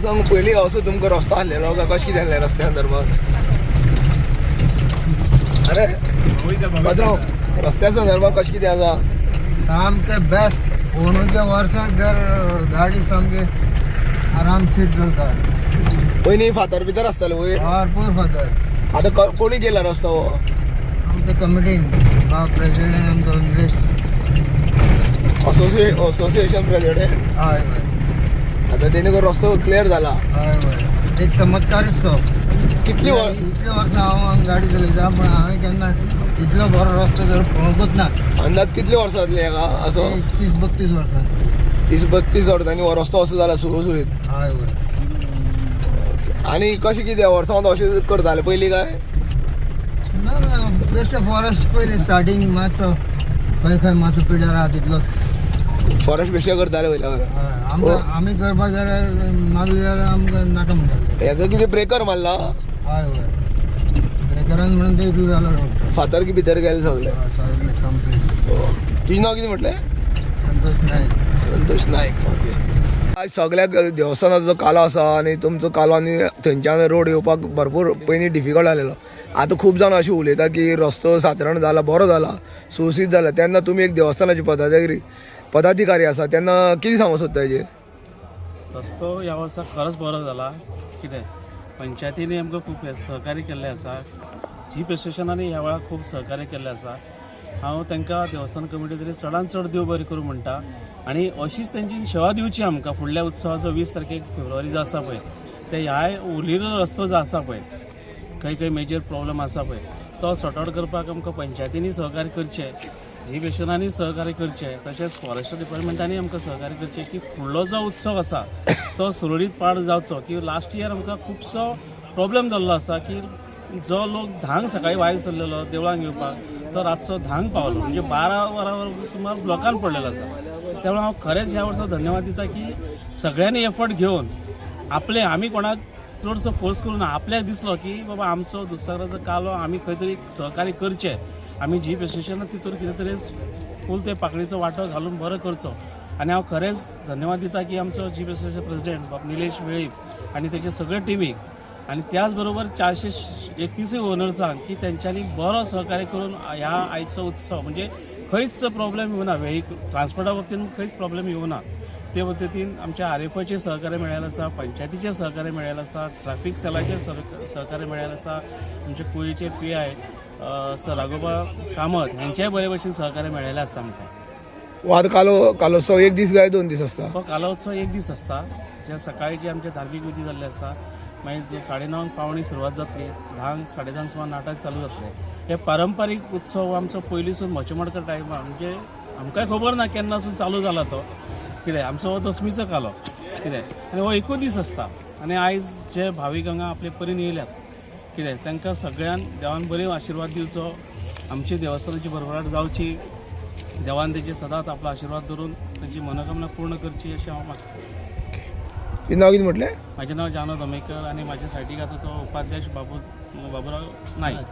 सांग पयलीं असो तुमकां रस्तो आहलेलो काय कशें कितें आहलें रस्त्या संदर्भात? अरे भद्राव रस्त्या संदर्भात कशें कितें आसा सामकें बेस्ट अंदूच्या वर्साक जर गाडी सामकी आरामशीर चलता. पयलीं फातर भितर आसताले वयर भरपूर फातर. आतां क- कोणी केला रस्तो हो? आमच्या कमिटीन आमचो असोसिए असोसिएशन प्रेसिडेंट हय हय. आतां करून रस्तो हय हय. एक चमत्कारीच सो कितली वर इतले वर्सां हांव गाडी चलयता पूण हांवें केन्ना इतलो बरो रस्तो जर पळोवंकूच ना अंदाज कितली वर्सां जातली हेका असो तीस बत्तीस वर्सां तीस बत्तीस वर्सांनी हो रस्तो असो जाला सुरसुरीत. हय हय. आनी कशें कितें वर्सां अशें करताले पयलीं काय? ना बेस्ट फॉरेस्ट पयलीं स्टार्टींग मातसो खंय खंय मातसो पिड्यार आहा तितलो फॉरेस्ट बेश्टे करताले वयल्या हय आमकां आमी मागले जाल्यार आमकां नाका म्हणटाले हेका कितें ब्रेकर मारला. हय हय. ब्रेकरान म्हणून ते इतलो जालो रोड फातर की भितर गेले सगळे कंप्लीट तुजें नांव कितें म्हटलें संतोष नायक संतोष नायक ओके. आज सगळ्याक देवस्थानाचो जो कालो आसा आनी तुमचो कालो आनी थंयच्यान रोड येवपाक भरपूर पयलीं डिफिकल्ट जालेलो आतां खूब जाण अशें उलयता की रस्तो सादारण जाला बरो जाला सुरक्षीत जाला तेन्ना तुमी एक देवस्थानाची पदाधिकारी पदाधिकारी आसा तेन्ना कितें सांगूं सोदता हेजेर रस्तो ह्या वर्सा खरोच बरो जाला कितें पंचायतींनी आमकां खूब सहकार्य केल्लें आसा जीप एसोसिएशनांनी ह्या वेळार खूब सहकार्य केल्लें आसा हांव हो तांकां देवस्थान कमिटी तरी चडांत चड देव बरें करूं म्हणटा आनी अशीच तेंची सेवा दिवची आमकां. फुडल्या उत्सवाचो वीस तारखेक फेब्रुवारी जो आसा पळय. ते ह्या उरिल्लो रस्तो जो आसा पळय. खंय खंय मेजर प्रॉब्लम आसा पळय. तो सॉर्ट आउट करपाक आमकां पंचायतींनी सहकार्य करचें. जीप सहकार्य करचें तशेंच फॉरेस्ट डिपार्टमेंटांनी आमकां सहकार्य करचें की फुडलो जो उत्सव आसा तो सुरळीत पार जावचो. की लास्ट इयर आमकां खुबसो प्रॉब्लेम जाल्लो आसा की जो लोक धांक सकाळी भायर सरलेलो देवळांक येवपाक तो रातचो धांक पावलो. म्हणजे बारा वरां सुमार ब्लॉकान पडलेलो आसा त्यामुळे हांव खरेंच ह्या वर्सा धन्यवाद दिता की सगळ्यांनी एफर्ट घेवन आपले आमी कोणाक चडसो फोर्स करूं ना आपल्याक दिसलो की बाबा आमचो दुसऱ्याचो कालो आमी खंय तरी सहकार्य करचें आमी जीप एसोसिएशनान तितून कितें तरी फूल ते पाकळीचो वांटो घालून बरो करचो आनी हांव खरेंच धन्यवाद दिता की आमचो जीप एसोसिएशन प्रेसिडेंट बाप निलेश वेळीप आनी तेचे सगळे टिमीक आनी त्याच बरोबर चारशे एकतीसय ओनर्सांक की तेंच्यांनी बरो सहकार्य करून ह्या आयचो उत्सव म्हणजे खंयच प्रॉब्लेम येवना वेहीक ट्रान्सपोर्टा बाबतीन खंयच प्रॉब्लेम येवना ते पद्दतीन आमच्या आर एफ आयचे सहकार्य मेळ्ळेलें आसा पंचायतीचें सहकार्य मेळ्ळेलें आसा ट्रॅफीक सेलाचें सहकार्य मेळ्ळेलें आसा आमचे कुळीचे P I sir Raghoba Kamat हेंचेय बरे भशेन सहकार्य मेळ्ळेलें आसा आमकां हो आतां कालो कालोत्सव एक दीस काय दोन दीस आसता तो कालोत्सव एक दीस आसता जे सकाळी जे आमचे धार्मीक विधी जाल्ले आसता मागीर जे साडे णवांक पावणी सुरवात जातली धांक साडे धांक सुमार नाटक चालू जातले. हे पारंपारीक उत्सव आमचो पयलींसून मचमडकर टायमार म्हणजे आमकांय खबर ना केन्नासून चालू जाला तो. कितें आमचो हो दसमीचो कालो. कितें आनी हो एकूच दीस आसता आनी आयज जे भावीक हांगा आपले परीन येयल्यात कितें तांकां सगळ्यान देवान बरे आशिर्वाद दिवचो. आमची देवस्थानाची भरभराट जावची देवान तेचे सदांच आपलो आशिर्वाद धरून तांची मनोकामना पूर्ण करची अशें हांव मागता नांव कितें म्हटलें? म्हजें नांव जानो दमेकर आनी म्हाज्या सायडीक आतां तो उपाध्यक्ष बाबू बाबुराव नायक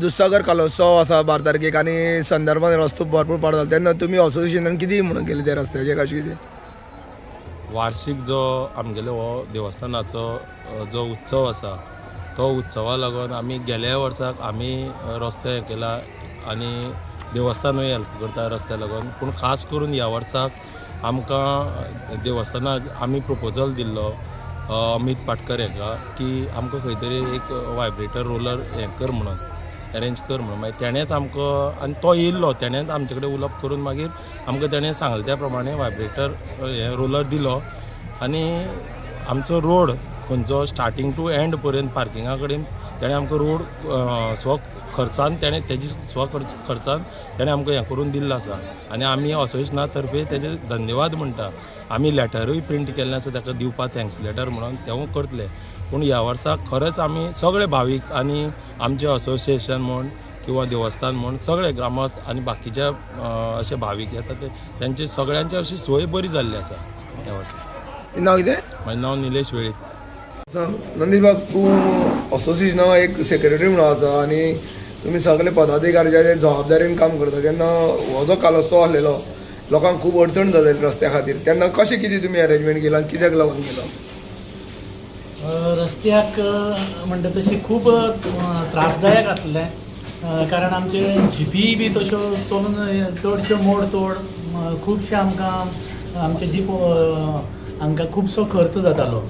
दुधसागर कालोत्सव आसा बारा तारखेक आनी संदर्भात रस्तो भरपूर पाड जाला तेन्ना तुमी असोसिएशनान कितें म्हणून केलें त्या रस्त्याचें कशें कितें? वार्षिक जो आमगेलो हो देवस्थानाचो जो उत्सव आसा तो उत्सवा लागून आमी गेल्या वर्साक आमी रस्तो हें केला आनी देवस्थानूय हेल्प करता रस्त्या लागून. पूण खास करून ह्या वर्साक आमकां देवस्थानाक आमी प्रपोजल दिल्लो अमित पाटकर हेका की आमकां खंय तरी एक वायब्रेटर रोलर हें कर म्हणून अरेंज कर म्हणून. मागीर तेणेंच आमकां आनी तो येयल्लो तेणेंच आमचे कडेन उलोवप करून मागीर आमकां तेणें सांगलें त्या प्रमाणे वायब्रेटर हे रोलर दिलो. आनी आमचो रोड खंयचो स्टार्टींग टू एंड पर्यंत पार्किंगा कडेन तेणें आमकां रोड स्व खर्चान तेणें तेजी स्व खर्च- खर्चान तेणें आमकां हें करून दिल्लो आसा. आनी आमी असोसिएशना तर्फे तेजे धन्यवाद म्हणटा. आमी लेटरूय प्रिंट केल्लें आसा ताका दिवपाक थँक्स लेटर म्हणून तेवूय करतले. पूण ह्या वर्सा खरेंच आमी सगळे भावीक आनी आमचे असोसिएशन म्हण किंवा देवस्थान म्हण सगळे ग्रामस्थ आनी बाकीचे अ, अशे भावीक येता ते तेंचे सगळ्यांची अशी सोय बरी जाल्ली आसा. ह्या वर्सा. नांव कितें? म्हजें नांव निलेश वेळीप नंदीबाब बाब तूं असोसिएशना एक सेक्रेटरी म्हणून आसा आनी तुमी सगळे पदाधिकाऱ्याच्या जबाबदारीन काम करता. तेन्ना हो जो कालोत्सव आसलेलो लोकांक खूब अडचण जाताली रस्त्या खातीर. तेन्ना कशें कितें तुमी अरेंजमेंट केला आनी कित्याक लागून केलो? रस्त्याक म्हणटा तशी खूब त्रासदायक आसलें. कारण आमचे जिपी बी तश्यो चलून चडश्यो मोड तोड खुबशे आमकां आमचे जीप आमकां खुबसो खर्च जातालो.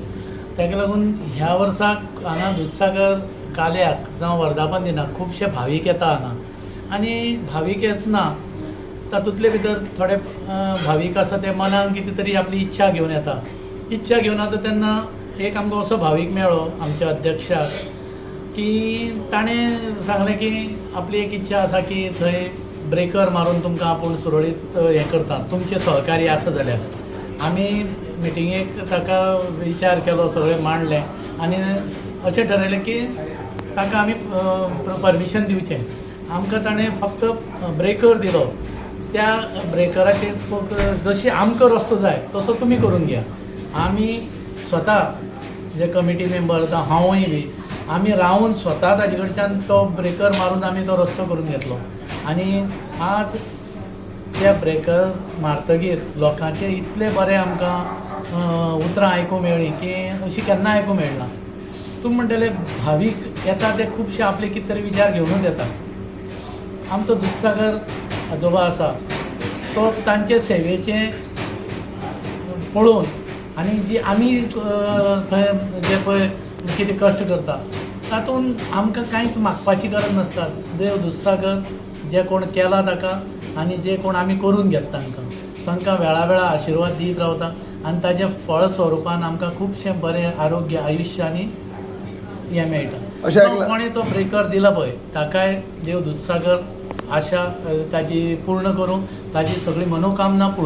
ताका लागून ह्या वर्साक हांगा दुधसागर काल्याक जावं वर्धापन दिनाक खुबशे भावीक येता हांगा आनी भावीक येतना तातूंतले भितर थोडे भावीक आसा ते मनान कितें तरी आपली इच्छा घेवन येता. इच्छा घेवन येता तेन्ना एक आमकां असो भावीक मेळ्ळो आमच्या अध्यक्षाक की ताणें सांगलें की आपली एक इच्छा आसा की थंय ब्रेकर मारून तुमकां आपूण सुरळीत हें करता तुमचें सहकार्य आसा जाल्यार. आमी मिटिंगेक ताका विचार केलो सगळें मांडलें. आनी अशें ठरयलें की ताका आमी परमिशन दिवचें आमकां ताणें फक्त ब्रेकर दिलो. त्या ब्रेकराचेर जशी आमकां रस्तो जाय तसो तुमी करून घ्या. आमी स्वता जे कमिटी मेंबर जावं हांवूय बी आमी रावून स्वता ताजे कडच्यान तो ब्रेकर मारून आमी तो रस्तो करून घेतलो. आनी आज त्या ब्रेकर मारतकीर लोकांचे इतले बरे आमकां उतरां आयकूंक मेळ्ळीं की अशी केन्ना आयकूंक मेळना तुमी म्हणटले भावीक येता ते खुबशे आपले कितें तरी विचार घेवनूच येता आमचो दुधसागर आजोबा आसा तो तांचे सेवेचे पळोवन आनी जी आमी थंय जे पळय कितें कश्ट करता तातूंत आमकां कांयच मागपाची गरज नासता देव दुधसागर जे कोण केला ताका आनी जे कोण आमी करून घेता तांकां. तांकां वेळा वेळा आशिर्वाद दीत रावता. आनी ताजे फळ स्वरुपान आमकां खुबशें बरें आरोग्य आयुश्य आनी हें मेळटा. कोणी तो ब्रेकर दिला पळय ताकाय देव दुधसागर आशा ताची पूर्ण करूं ताची सगळी मनोकामना पूर्ण